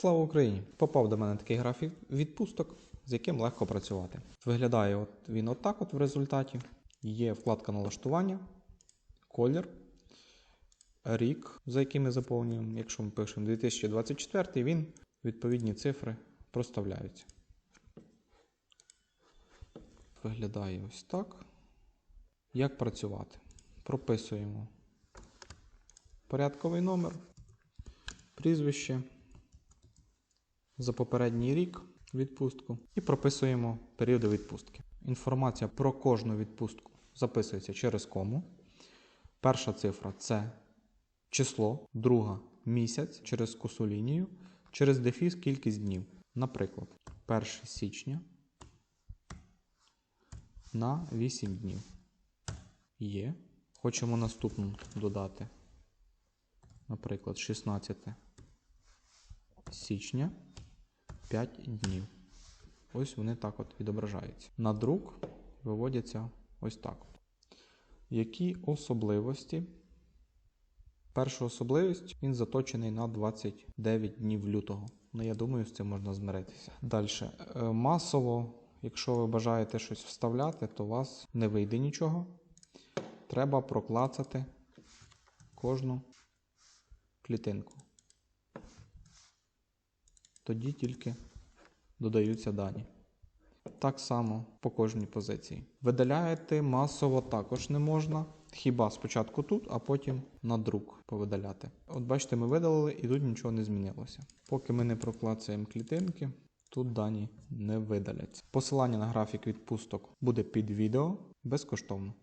Слава Україні! Попав до мене такий графік відпусток, з яким легко працювати. Виглядає от він отак от в результаті. Є вкладка налаштування, колір, рік, за яким ми заповнюємо. Якщо ми пишемо 2024, він відповідні цифри проставляються. Виглядає ось так. Як працювати? Прописуємо порядковий номер, прізвище за попередній рік відпустку і прописуємо періоди відпустки. Інформація про кожну відпустку записується через кому. Перша цифра це число, друга місяць через косу лінію, через дефіс кількість днів. Наприклад, 1 січня на 8 днів. Є. Хочемо наступну додати. Наприклад, 16 січня 5 днів. Ось вони так от відображаються. На друк виводяться ось так. Які особливості? Перша особливість він заточений на 29 днів лютого. Ну, я думаю, з цим можна змиритися. Далі. Масово, якщо ви бажаєте щось вставляти, то у вас не вийде нічого. Треба проклацати кожну клітинку. Тоді тільки додаються дані. Так само по кожній позиції. Видаляти масово також не можна. Хіба спочатку тут, а потім на друк повидаляти. От бачите, ми видалили і тут нічого не змінилося. Поки ми не проклацаємо клітинки, тут дані не видаляться. Посилання на графік відпусток буде під відео безкоштовно.